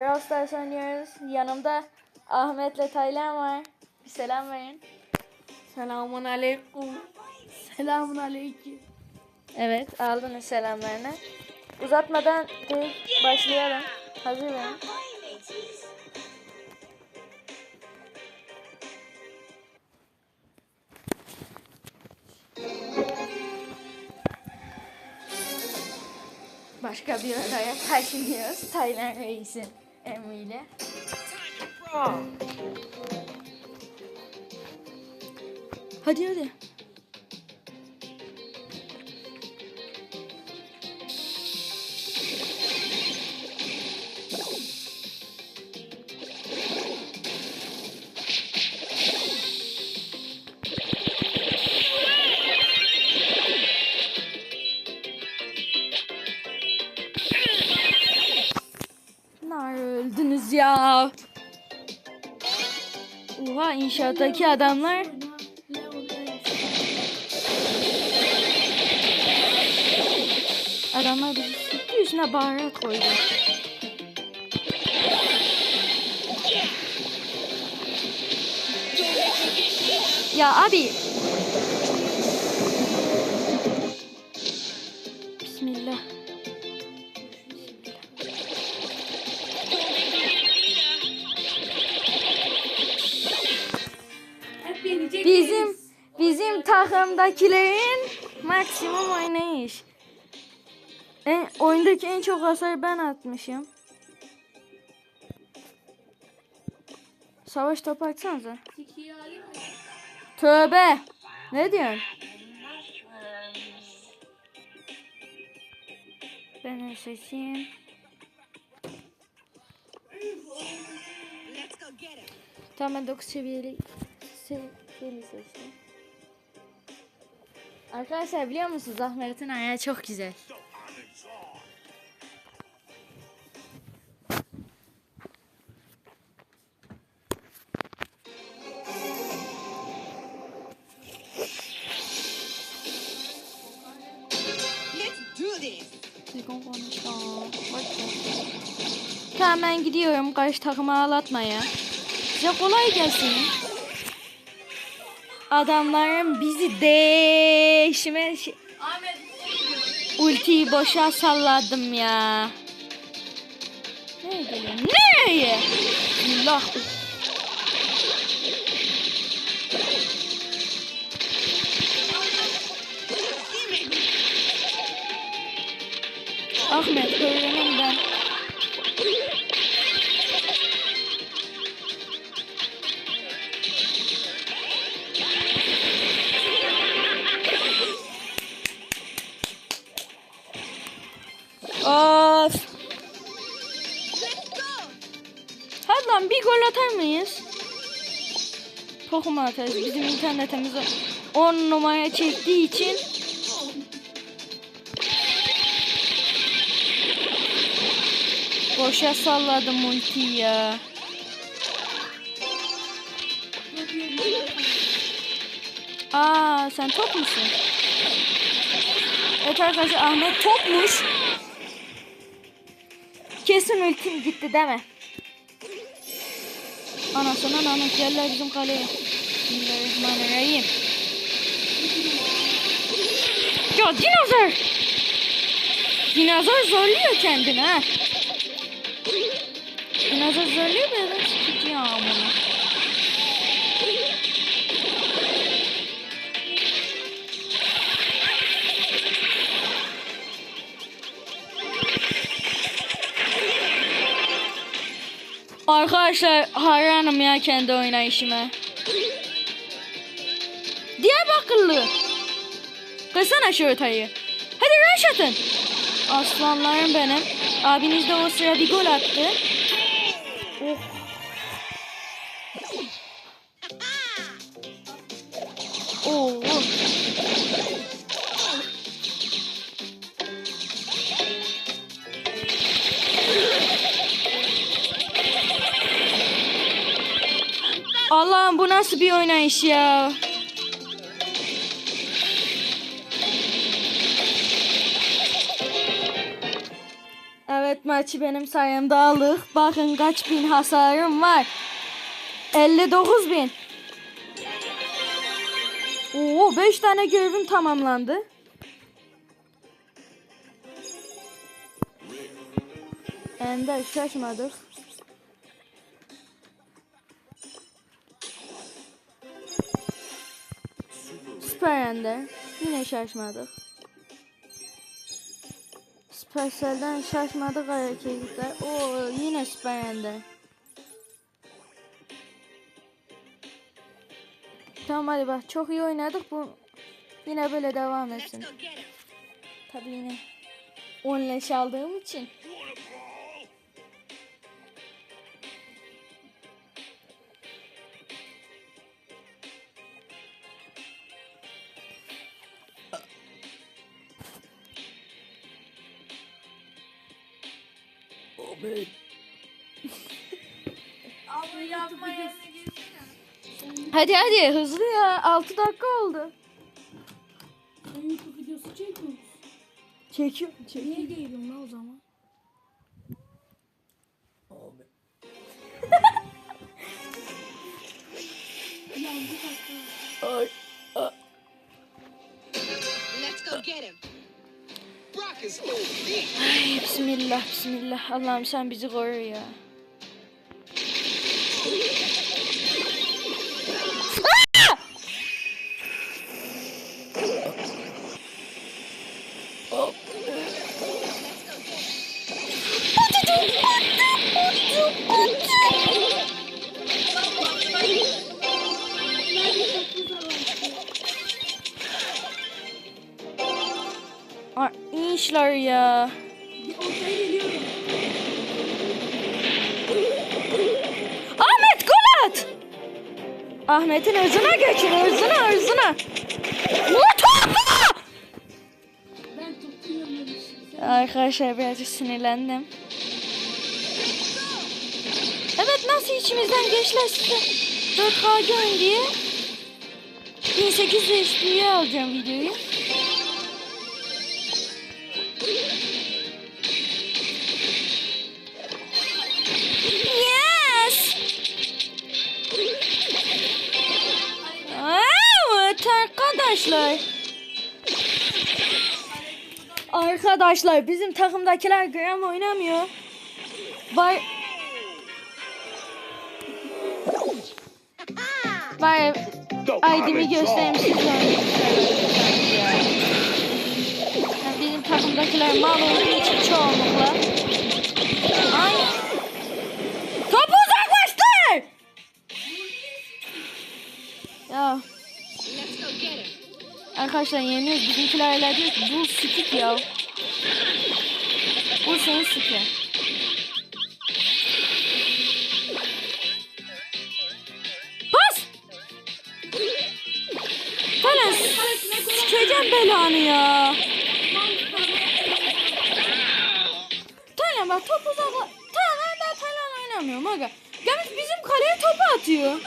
Brawl Stars oynuyoruz. Yanımda Ahmet'le Taylan var. Bir selam verin. Selamun aleyküm. Selamun aleyküm. Evet aldınız selamlarını. Uzatmadan direkt başlayalım. Hazır mıyım? Başka bir odaya taşınıyoruz. Taylan Reis'in emriyle. Hadi hadi. İnşaattaki adamlar adamlar bizi sıktı üstüne baharat koydu. Ya abi. Takımdakilerin maksimum oynayış. En, oyundaki en çok hasar ben atmışım. Savaş topu mı? Tövbe. Ne diyorsun? Ben seçeyim. Tamam ben 9 seviyeli seviyeli seçtim. Arkadaşlar biliyor musunuz Ahmet'in ayağı çok güzel. Tamam ben gidiyorum karşı takımı ağlatmaya. Size kolay gelsin. Adamların bizi değişime şey- Ahmet. ultiyi boşa salladım ya. Nereye geliyorum? Nereye? Allah. Ahmet öğrenim atar mıyız? Tokum atarız. Bizim internetimiz 10 numara çektiği için. Boşa salladım ultiyi ya. Aa sen top musun? Evet arkadaşlar Ahmet topmuş. Kesin ultim gitti deme. Anasının anı geldiler bizim kaleye. Bismillahirrahmanirrahim. Ya dinozor. Dinozor zorluyor kendini ha. Dinozor zorluyor da ben sikeceğim bunu. Arkadaşlar hayranım ya kendi oynayışıma. Diyarbakırlı. Kırsana şu ortayı. Hadi rush atın. Aslanlarım benim. Abiniz de o sıra bir gol attı. Nasıl bir oynayış ya? Evet maçı benim sayemde aldık. Bakın kaç bin hasarım var. 59 bin. Oo 5 tane görevim tamamlandı. Ender şaşmadık. Süper Ender. Yine şaşmadık. Supercell'den şaşmadık hareketler. Oo yine Süper Ender. Tamam hadi bak çok iyi oynadık bu yine böyle devam etsin. Tabii yine 10 leş aldığım için. Hadi hadi hızlı ya 6 dakika oldu. Sen YouTube videosu çekmiyor musun? Çekiyor. Niye değilim lan o zaman? Ya bir dakika. Ay. Let's go get him. Brock is OP. Ay bismillah bismillah. Allah'ım sen bizi koru ya. Ahmet'in hızına geçin hızına hızına. Arkadaşlar birazcık sinirlendim. Evet nasıl içimizden geçtiler size 4K görün diye 1800 HP'ye alacağım videoyu. Arkadaşlar bizim takımdakiler gram oynamıyor. Var Var ID'mi göstereyim siz de oynayın. Yani bizim takımdakiler mal olduğu için çoğunlukla. Ay. Topu uzaklaştır! Ya. Arkadaşlar yeniyoruz. Bizimkiler hala diyor ki bu sikik ya. Bu senin siki. Pas! Falan sikeceğim belanı ya. Taylan bak top uzakla. Taylan ben Taylan oynamıyorum aga. Gelmiş bizim kaleye topu atıyor.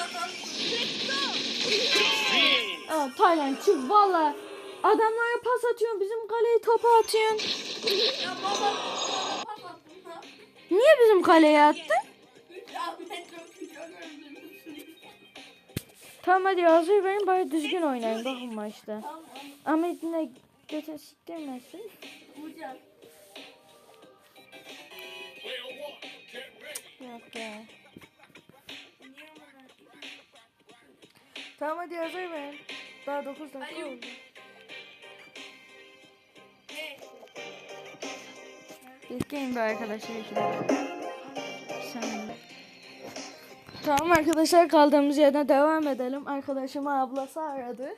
Aa, Taylan çık valla. Adamlara pas atıyorsun bizim kaleye topu atıyorsun. Ya baba Niye bizim kaleye öldürmüşsün. Tamam hadi hazır verin bari düzgün oynayın bakın maçta. Tamam. Ahmet yine göte siktirmesin. Yok ya. Tamam hadi hazır verin. Daha 9 dakika oldu. Bekleyin bir arkadaşlar. Tamam arkadaşlar kaldığımız yerden devam edelim. Arkadaşımı ablası aradı.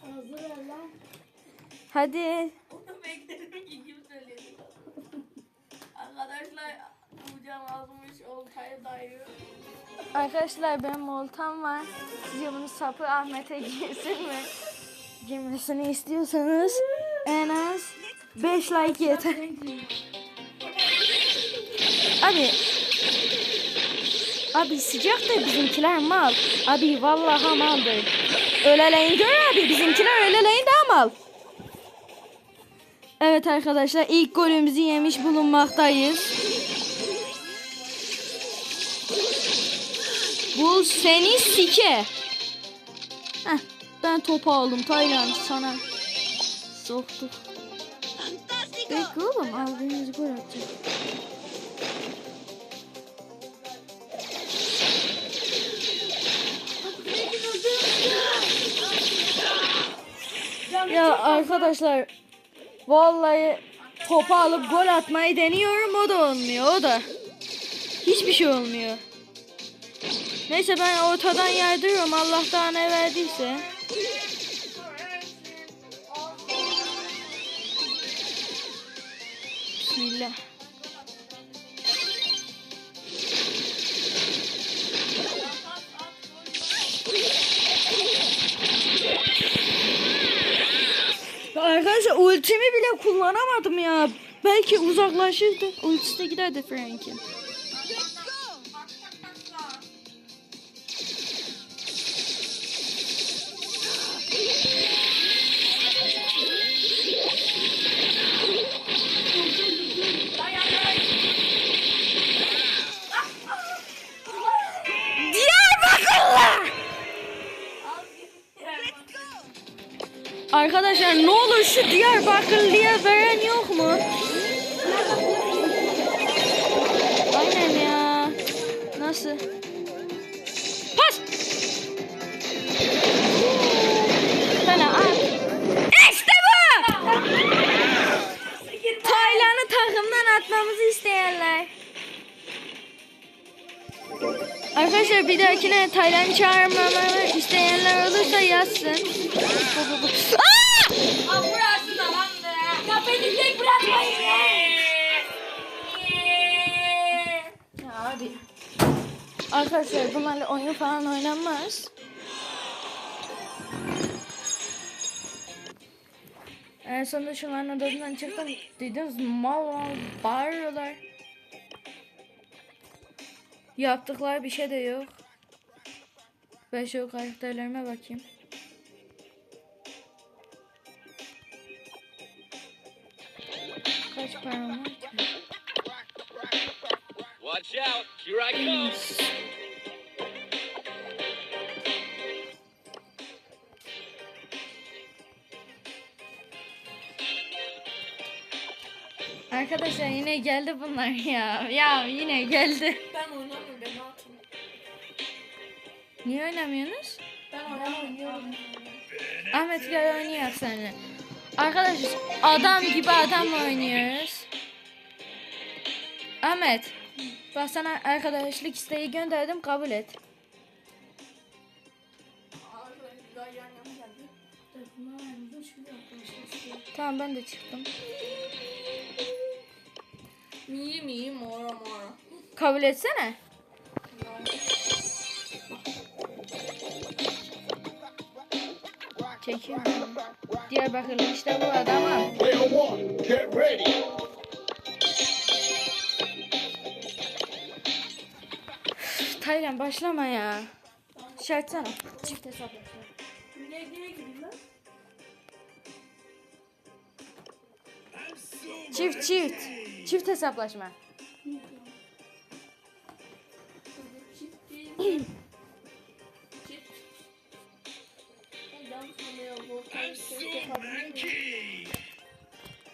Hazır ver lan. Hadi. Onu bekledim ki kim söyledi. Arkadaşlar hocam azmış oltaya dayıyor. Arkadaşlar benim oltam var. Sizce bunun sapı Ahmet'e girsin mi? Girmesini istiyorsanız en az 5 like yeter. Abi. Abi sıcak da bizimkiler mal. Abi vallahi maldır. Öleleyin gör abi bizimkiler öleleyin daha mal. Evet arkadaşlar ilk golümüzü yemiş bulunmaktayız. Bu seni sike. Heh, ben topu aldım Taylan sana. Soktuk. Peki oğlum aldığımız gol atacak. Ya arkadaşlar vallahi topu alıp gol atmayı deniyorum o da olmuyor o da. Hiçbir şey olmuyor. Neyse ben ortadan yardırıyorum Allah daha ne verdiyse. Bismillah. Arkadaşlar ultimi bile kullanamadım ya. Belki uzaklaşırdı. Ultisi de giderdi Frank'in. Arkadaşlar ne olur şu Diyarbakırlı'ya veren yok mu? Aynen ya. Nasıl? Pas! Sana at. İşte bu! Taylan'ı takımdan atmamızı isteyenler. Arkadaşlar bir dahakine Taylan çağırmamamı isteyenler olursa yazsın. Aa burası da lan be. Ya beni tek bırakmayın ya. Ya hadi. Arkadaşlar bunlarla oyun falan oynanmaz. En sonunda şunların odasından çıktım. Duydunuz mu? mal mal bağırıyorlar. Yaptıkları bir şey de yok. Ben şu karakterlerime bakayım. Kaç param var? Watch out. Here I come. Arkadaşlar yine geldi bunlar ya. Ya yine geldi. Ben oynamıyorum ben atım. Niye oynamıyorsunuz? Ben oynamıyorum. Ahmet gel oynayak seninle. Arkadaşlar adam gibi adam oynuyoruz. Ahmet. Bak sana arkadaşlık isteği gönderdim kabul et. Tamam ben de çıktım. Miyi miyi mora mora. Kabul etsene. Çekiyorum. Diyarbakırlı işte bu ready. Taylan başlama ya. Şartsana. Çift hesaplaşma. Niye niye gideyim lan? Çift çift. Çift hesaplaşma.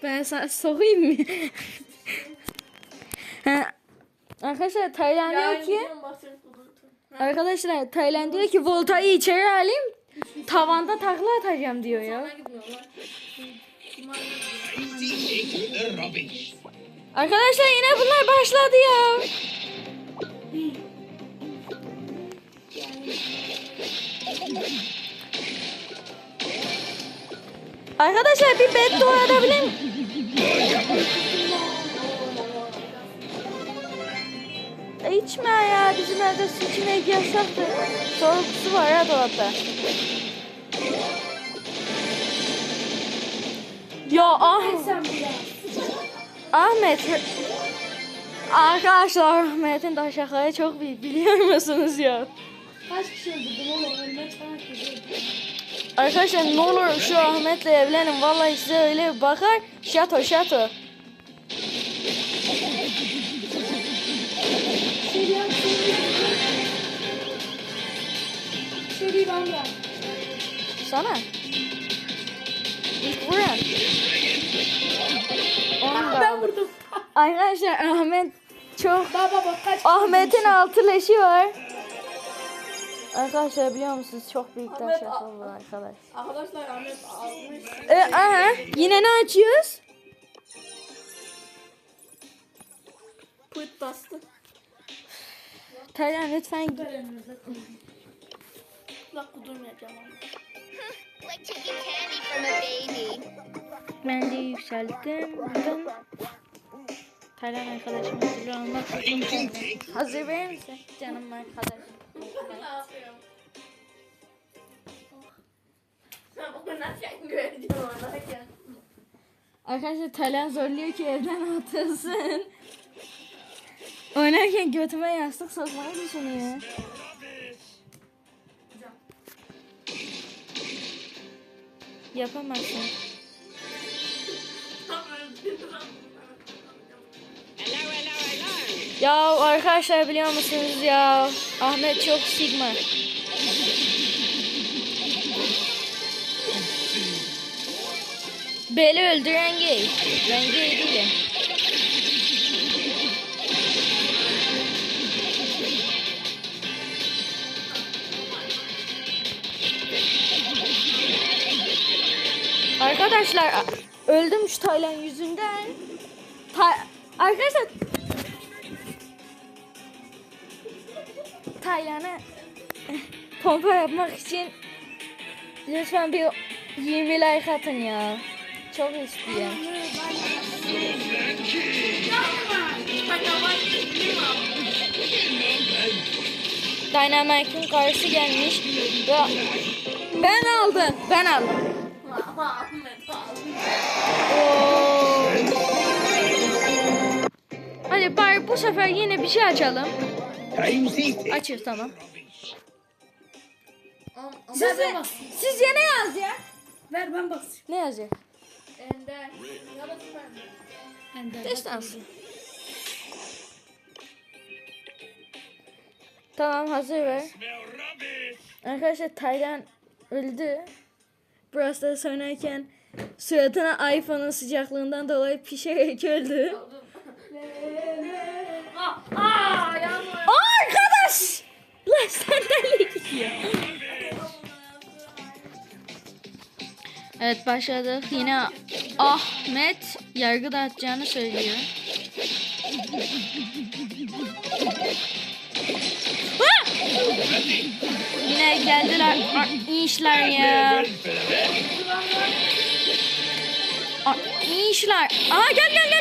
Ben sana sokayım mı? Arkadaşlar Taylan diyor ki. Arkadaşlar Taylan diyor ki voltayı içeri alayım tavanda takla atacağım diyor ya. Arkadaşlar yine bunlar başladı ya. Arkadaşlar bir beddua edebilir miyim? E, İçme ya bizim evde su içmek yasaktır. Soğuk su var ya dolapta. Ya ah. Ahmet. Arkadaşlar Ahmet'in de şakayı çok büyük biliyor musunuz ya? Kaç kişi öldürdüm oğlum? Falan. Arkadaşlar ne olur şu Ahmet'le evlenin. Vallahi size öyle bakar. Şato şato. Seri ben yap. Sana. İlk vuran. Onu da Ben aldım. vurdum. Arkadaşlar Ahmet çok Baba bak kaç. Ahmet'in altı leşi var. Arkadaşlar biliyor musunuz çok büyük taş Ahmet, yapıldı arkadaş. Arkadaşlar Ahmet almış. E, aha, yine ne açıyoruz? Pıt bastı. Taylan lütfen Ver elinize koyun. Bak kudurmayacağım ama. Ben de yükselttim. Ben... Taylan arkadaşım hazır olmak için Hazır verir misin canım arkadaşım? Ne yapıyorum? Arkadaşlar Taylan zorluyor ki evden atılsın. Oynarken götüme yastık sokmayı düşünüyor. Yapamazsın. Ya arkadaşlar biliyor musunuz ya Ahmet çok sigma. Beni öldüren gay. Ben gay değilim. Arkadaşlar öldüm şu Taylan yüzünden. Ta arkadaşlar Taylan'a pompa yapmak için lütfen bir 20 like atın ya. Çok istiyorum. Dynamite'ın karısı gelmiş ben aldım. Ben aldım. Hadi bari bu sefer yine bir şey açalım. Açıyoruz tamam. Ver ben basayım. Sizce ne yaz ya? Ver ben basayım. Ne yazıyor? Ender. Ender. Destansı. Tamam hazır ver. Arkadaşlar Taylan öldü. Burası oynarken suratına iPhone'un sıcaklığından dolayı pişerek öldü. Gidiyor. Evet başladık. Yine Ahmet yargı dağıtacağını söylüyor. Yine geldiler. İyi işler ya. İyi işler. Gel gel gel gel.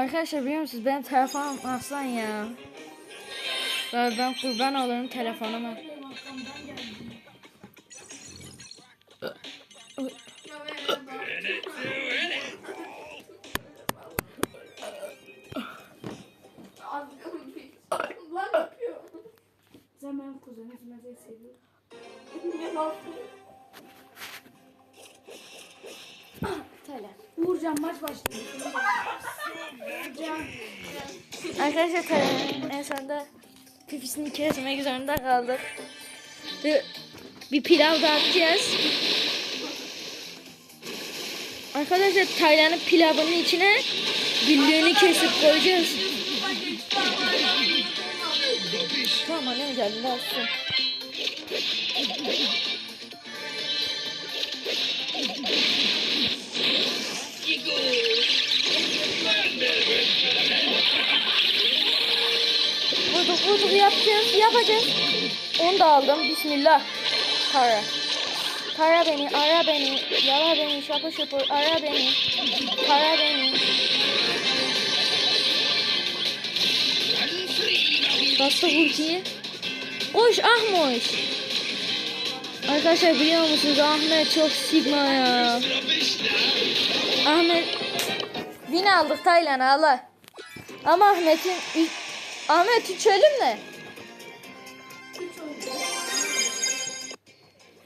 Arkadaşlar biliyor musunuz benim telefonum aslan ya. Ben kurban olurum telefonuma. Sen benim kuzenim Meze'yi seviyorsun. Ne Arkadaşlar telefonun en sonunda pipisini kesmek zorunda kaldık. Bir, bir pilav dağıtacağız. Arkadaşlar Taylan'ın pilavının içine güllüğünü kesip koyacağız. Tamam ne güzel olsun. Vurduk vurduk yapacağız yapacağız. Onu da aldım bismillah. Tara. Tara beni ara beni. Yala beni şapır şapır ara beni. Tara beni. Bastı ultiyi. Koş Ahmoş. Arkadaşlar biliyor musunuz Ahmet çok sigma ya. Ahmet Win aldık Taylan Allah. Ama Ahmet'in Ahmet üç ölüm ne?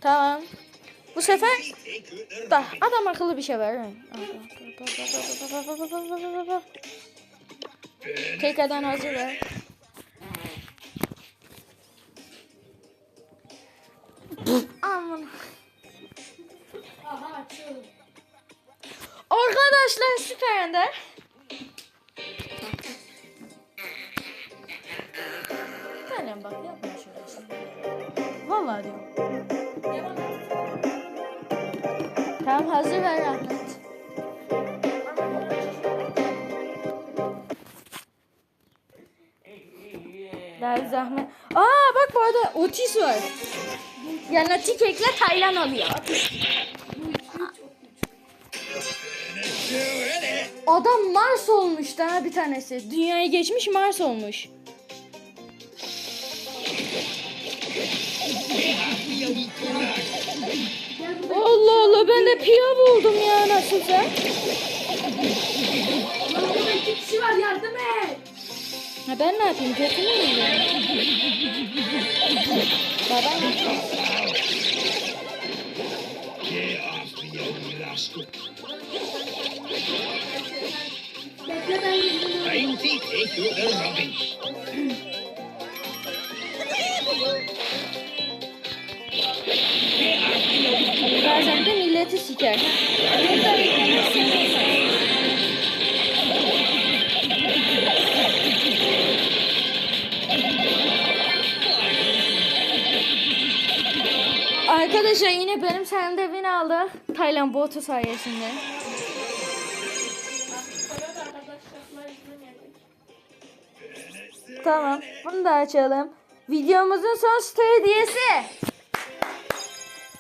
Tamam. Bu sefer da adam akıllı bir şey ver. Tekrardan hazır ver. Arkadaşlar süper Ender. Aynen bak yapma şimdi. Vallahi diyorum. Tamam hazır ver Ahmet. Daha zahmet. Aa bak bu arada Otis var. Yani Tikek'le Taylan alıyor. Olmuş daha bir tanesi. Dünyaya geçmiş Mars olmuş. Allah Allah ben de piyo buldum ya nasılsa. Burada iki kişi var yardım et. Ha ben ne yapayım kötü mü yiyeyim? Babam take out the rubbish. bazen de milleti siker. Arkadaşlar yine benim sayemde win aldı. Tayland botu sayesinde. Tamam bunu da açalım. Videomuzun son story hediyesi.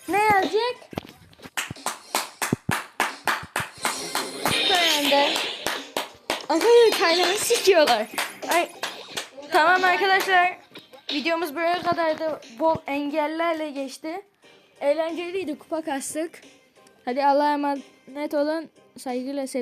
Ne yazacak? Sayende. Arkadaşlar Tayland'ı sikiyorlar. Ay. Tamam arkadaşlar. Videomuz buraya kadar da bol engellerle geçti. Eğlenceliydi kupa kastık. Hadi Allah'a emanet olun. Saygıyla sev.